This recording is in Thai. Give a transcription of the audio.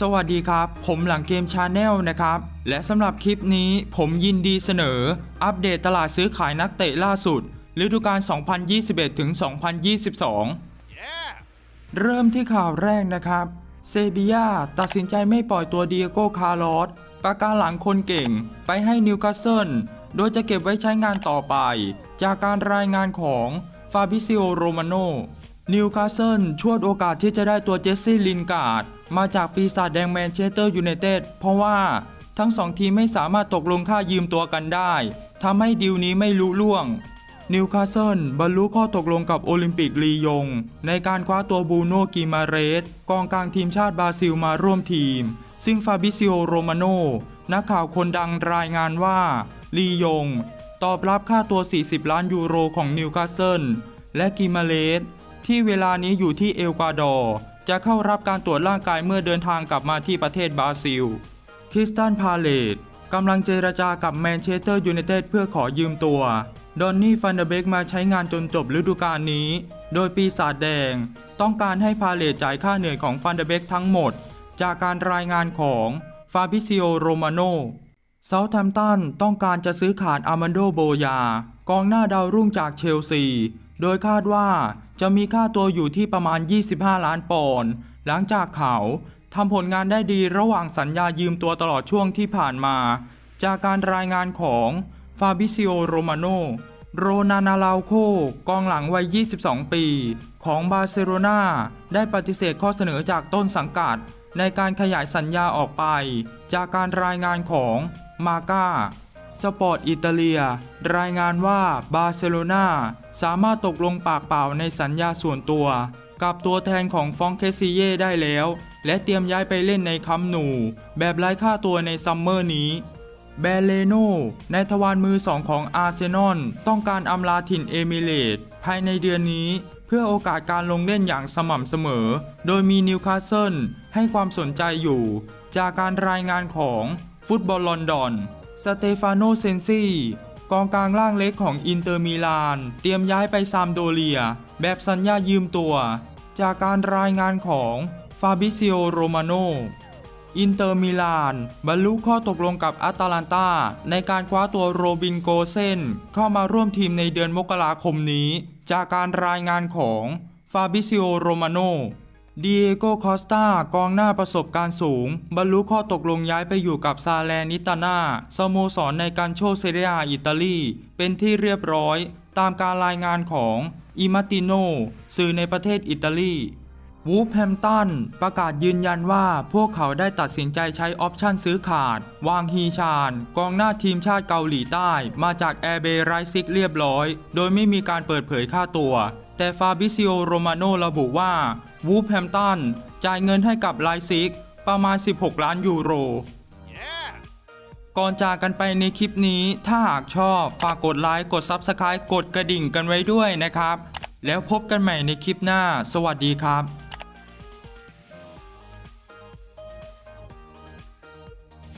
สวัสดีครับ ผมหลังเกมชาแนลนะครับ และสำหรับคลิปนี้ผมยินดีเสนอ อัปเดตตลาดซื้อขายนักเตะล่าสุด ฤดูกาล 2021 ถึง 2022เริ่มที่ข่าวแรกนะครับ เซบียาตัดสินใจไม่ปล่อยตัวเดียโก้คาร์ลอสปากการหลังคนเก่ง ไปให้นิวคาสเซิล โดยจะเก็บไว้ใช้งานต่อไป จากการรายงานของฟาบิซิโอโรมาโนนิวคาสเซิลชวดโอกาสที่จะได้ตัวเจสซี่ลินการ์ด มาจากปีศาจแดงแมนเชสเตอร์ยูไนเต็ดเพราะว่าทั้งสองทีมไม่สามารถตกลงค่ายืมตัวกันได้ทำให้ดีลนี้ไม่ลุล่วง นิวคาสเซิลบรรลุข้อตกลงกับโอลิมปิกลียง ในการคว้าตัวบูโนกิมาเรส กองกลางทีมชาติบราซิลมาร่วมทีม ซึ่งฟาบิซิโอโรมาโนนักข่าวคนดังรายงานว่า ลียง ตอบรับค่าตัว 40 ล้านยูโรของนิวคาสเซิลและกิมาเรสที่เวลานี้อยู่ที่เอลกวาดอร์ จะเข้ารับการตรวจร่างกายเมื่อเดินทางกลับมาที่ประเทศบราซิล คริสตันพาเลตกำลังเจรจากับแมนเชสเตอร์ยูไนเต็ดเพื่อขอยืมตัว ดอนนี่ฟันเดเบกมาใช้งานจนจบฤดูกาลนี้ โดยปีศาจแดง ต้องการให้พาเลตจ่ายค่าเหนื่อยของฟันเดเบกทั้งหมด จากการรายงานของฟาบิซิโอโรมาโนเซาท์แฮมป์ตันต้องการจะซื้อขาดอามันโดโบยากองหน้าดาวรุ่งจากเชลซี โดยคาดว่าจะมีค่าตัวอยู่ที่ประมาณ 25 ล้านปอนด์หลังจากเขาทำผลงานได้ดีระหว่างสัญญายืมตัวตลอดช่วงที่ผ่านมา จากการรายงานของฟาบิซิโอโรมาโนโรนานาลาวโคกองหลังวัย 22 ปี ของบาร์เซโลนาได้ปฏิเสธข้อเสนอจากต้นสังกัด ในการขยายสัญญาออกไป จากการรายงานของมาก้า สปอร์ตอิตาเลีย รายงานว่าบาร์เซโลนาสามารถตกลงปากเปล่าในสัญญาส่วนตัว กับตัวแทนของฟองเคซิเย่ได้แล้ว และเตรียมย้ายไปเล่นในคัมหนู แบบไร้ค่าตัวในซัมเมอร์นี้แบเลโนในทวารมือสองของอาร์เซนอลต้องการอำลาถิ่นเอมิเรตส์ภายในเดือนนี้ เพื่อโอกาสการลงเล่นอย่างสม่ำเสมอ โดยมีนิวคาสเซิลให้ความสนใจอยู่ จากการรายงานของฟุตบอลลอนดอน สเตฟานโนเซนซีกองกลางล่างเล็กของอินเตอร์มิลาน เตรียมย้ายไปซามโดเลีย แบบสัญญายืมตัว จากการรายงานของฟาบิซิโอโรมาโนอินเตอร์มิลาน บรรลุข้อตกลงกับอาตาลันตาในการคว้าตัวโรบินโกเซนเข้ามาร่วมทีมในเดือนมกราคมนี้ จากการรายงานของฟาบิซิโอโรมาโน ดีเอโก คอสตากองหน้าประสบการณ์สูง บรรลุข้อตกลงย้ายไปอยู่กับซาแลนิตาน่าสโมสรในการโชเซเรียอิตาลี เป็นที่เรียบร้อย ตามการรายงานของอิมาติโนสื่อในประเทศอิตาลีวูฟแฮมตันประกาศยืนยันว่าพวกเขาได้ตัดสินใจใช้ออปชั่นซื้อขาด วางฮีชาน กองหน้าทีมชาติเกาหลีใต้ มาจากแอร์เบไรซิกเรียบร้อย โดยไม่มีการเปิดเผยค่าตัว แต่ฟาบิซิโอโรมาโนระบุว่าวูฟแฮมตันจ่ายเงินให้กับไลซิกประมาณ 16 ล้านยูโรก่อนจากกันไปในคลิปนี้ถ้าหากชอบฝากกดไลค์กด Subscribe กดกระดิ่งกันไว้ด้วยนะครับ แล้วพบกันใหม่ในคลิปหน้า สวัสดีครับ